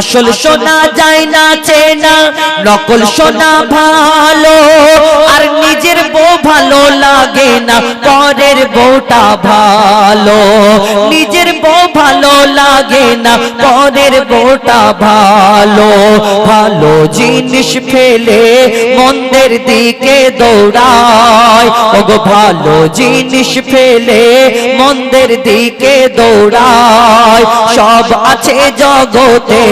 আসল সোনা যায় না চেনা। নকল সোনা ভালো আর নিজের বউ ভালো লাগে না পরের বউটা ভালো। নিজের বউ ভালো লাগে না পরের বউটা ভালো। ভালো জিনিস ফেলে মন্দের দিকে দৌড়ায়। ওগো ভালো জিনিস ফেলে মন্দের দিকে দৌড়ায়। সব আছে জগতে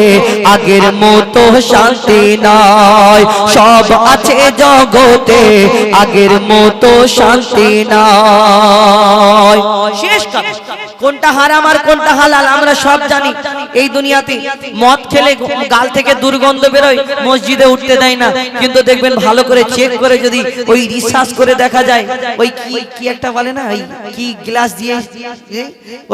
আগের মতো শান্তি নয় সব আছে জগতে আগের মতো শান্তি নয় শেষ। কোনটা হারাম আর কোনটা হালাল, আমরা সব জানি। এই দুনিয়াতে মদ খেলে গাল থেকে দুর্গন্ধ বেরোয়, মসজিদে উঠতে দেয় না। কিন্তু দেখবেন ভালো করে চেক করে যদি ওই রিসার্চ করে দেখা যায়, ওই কি কি একটা বলে না, ওই কি গ্লাস দিয়ে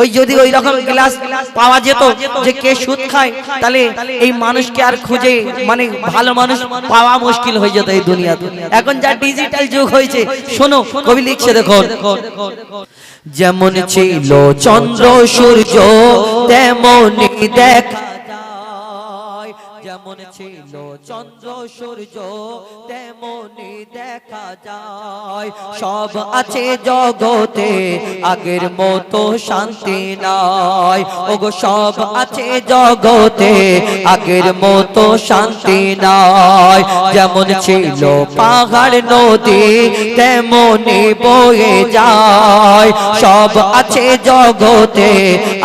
ওই যদি ওই রকম গ্লাস পাওয়া যেত যে কে সুদ খায়, তাহলে এই মানুষকে আর খুঁজে মানে ভালো মানুষ পাওয়া মুশকিল হয়ে যেত এই দুনিয়াতে। এখন যা ডিজিটাল যুগ হয়েছে, শোনো, কবি লিখছে দেখো যেমন ছিল চন্দ্র সূর্য তেমনি দেখা যেমন ছিল চন্দ্র সূর্য তেমনই দেখা যায়। সব আছে জগতে আগের মতো শান্তি নাই। ওগো সব আছে জগতে আগের মতো শান্তি নাই। যেমন ছিল পাহাড় নদী তেমনই বয়ে যায়। সব আছে জগতে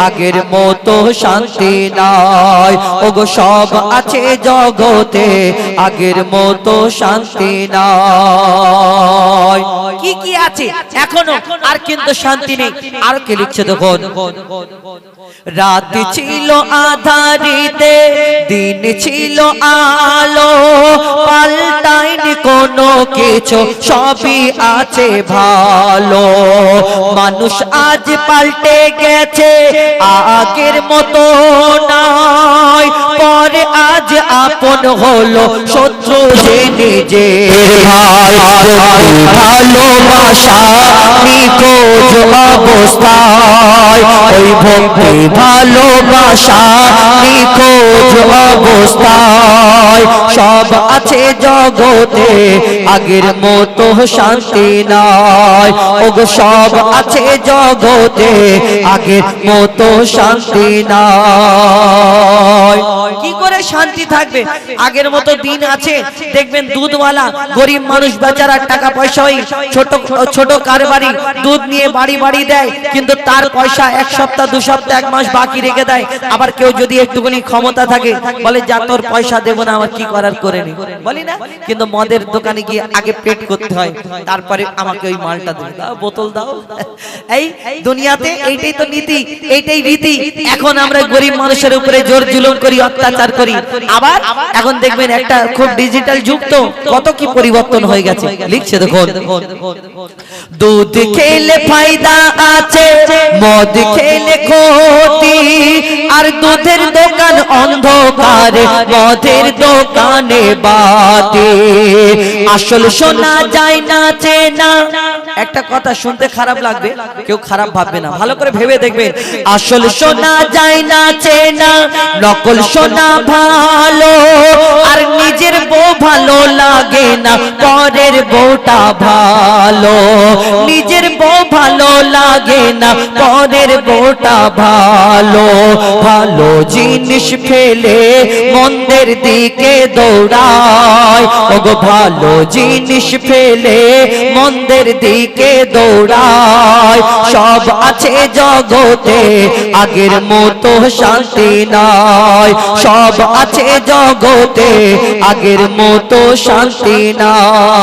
আগের মতো শান্তি নাই। ওগো সব আছে জগতে আগের মতো শান্তি নাই। কি কি আছে? এখনও। আর কিন্তু শান্তি নেই। আর কে লিখছে দেখুন রাত ছিল আধারিতে দিন ছিল আলো। পাল্টাইনি কোনো কিছু সবই আছে ভালো। মানুষ আজ পাল্টে গেছে আগের মতো নয়। পরে আজ আপন হলো শত্রু যে নিজের ভাই। ভালোবাসা, নিখোঁজ অবস্থায়। সব আছে জগতে, আগের মতো শান্তি নয় সব আছে জগতে, আগের মতো শান্তি নয় কি করে শান্তি থাকবে? আগের মতো দিন আছে, দেখবেন দুধওয়ালা গরিব মানুষ বেচারা টাকা পয়সা ওই ছোট ছোট কারবারি দুধ নিয়ে বাড়ি বাড়ি দেয়, কিন্তু তার পয়সা এক সপ্তাহ, দু সপ্তাহ, এক মাস বাকি রেখে দেয়। আবার কেউ যদি একটুখানি ক্ষমতা থাকে, বলে, যা তোর পয়সা দেবো না, আমার কি করার করে নি বলি না, কিন্তু মদের দোকানে গিয়ে আগে পেট করতে হয়, তারপরে আমাকে ওই মালটা দেবে। দাও, বোতল দাও। এই দুনিয়াতে এইটাই তো নীতি, এইটাই রীতি। এখন আমরা গরিব মানুষের উপরে জোর জুলুম করি, অত্যাচার করি। আবার এখন দেখবেন একটা খুব ডিজিটাল যুগ তো, কত কি পরিবর্তন হয়ে গেছে। লিখছে দেখুন। দুধ খেলে ফায়দা আছে মদ খেলে ক্ষতি আর দুধের দোকান অন্ধকারে মদের দোকানে বাতি। আসল শোনা যায় না চেনা। একটা কথা শুনতে খারাপ লাগবে কেউ খারাপ ভাববে না। ভালো করে ভেবে দেখবেন। আসল শোনা যায় না চেনা। নকল শোনা ভালো আর নিজের বউ ভালো লাগে না। পরের বউটা ভালো, নিজের বউ ভালো লাগে না, পরের বউটা ভালো। ভালো জিনিস ফেলে মন্দের দিকে দৌড়ায়। ওগো, ভালো জিনিস ফেলে মন্দের দিকে দৌড়ায়। সব আছে জগতে, আগের মতো শান্তি নয় সব আছে জগতে, আগের মতো শান্তি নয়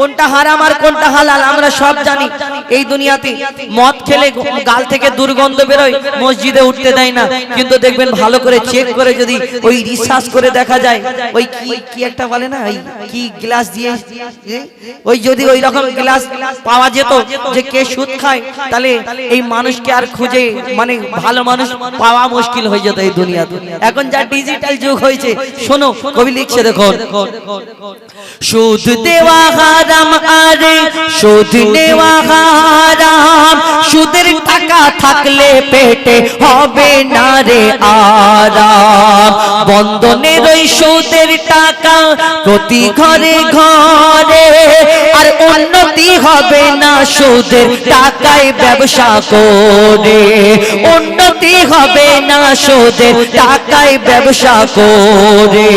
কোনটা হারাম আর কোনটা হালাল, আমরা সব জানি। এই দুনিয়াতে মদ খেলে গাল থেকে দুর্গন্ধ বেরোয়, মসজিদে উঠতে দেয় না। কিন্তু দেখবেন ভালো করে চেক করে যদি ওই রিসার্চ করে দেখা যায়, ওই কি কি একটা বলে না, ওই কি গ্লাস দিয়ে ওই যদি ওই রকম গ্লাস পাওয়া যেত যে কে সুদ খায়, তাহলে এই মানুষকে আর খুঁজে মানে ভালো মানুষ পাওয়া মুশকিল হয়ে যেত এই দুনিয়াতে। এখন যা ডিজিটাল যুগ হয়েছে, শোনো, কবি লিখছে দেখো সুদ দেওয়া হার হারাম, আরে সুদ নেওয়া হারাম। সুদের টাকা থাকলে পেটে হবে না রে আরাম। বন্ধনের ওই সুদের টাকা প্রতি ঘরে ঘরে, আর উন্নতি হবে না সুদের টাকায় ব্যবসা করে। উন্নতি হবে না সুদের টাকায় ব্যবসা করে।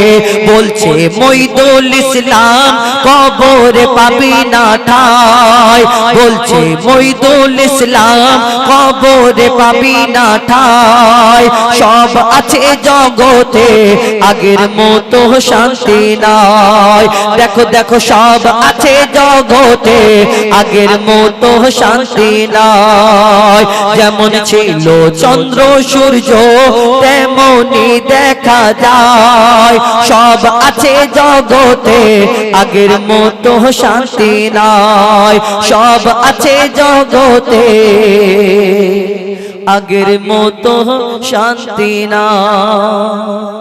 বলছে মইদুল ইসলাম, কবরে পাবি না ঠায় বলছে মইদুল ইসলাম, কবরে পাবি না ঠাই। সব আছে জগতে, আগের মতো শান্তি নাই। দেখো দেখো সব আছে জগতে আগের মতো শান্তি নাই। যেমন ছিল চন্দ্র সূর্য তেমনি দেখা যায়। সব আছে জগতে আগের মতো শান্তি নাই। সব আছে জগতে আগের মতো শান্তি নাই।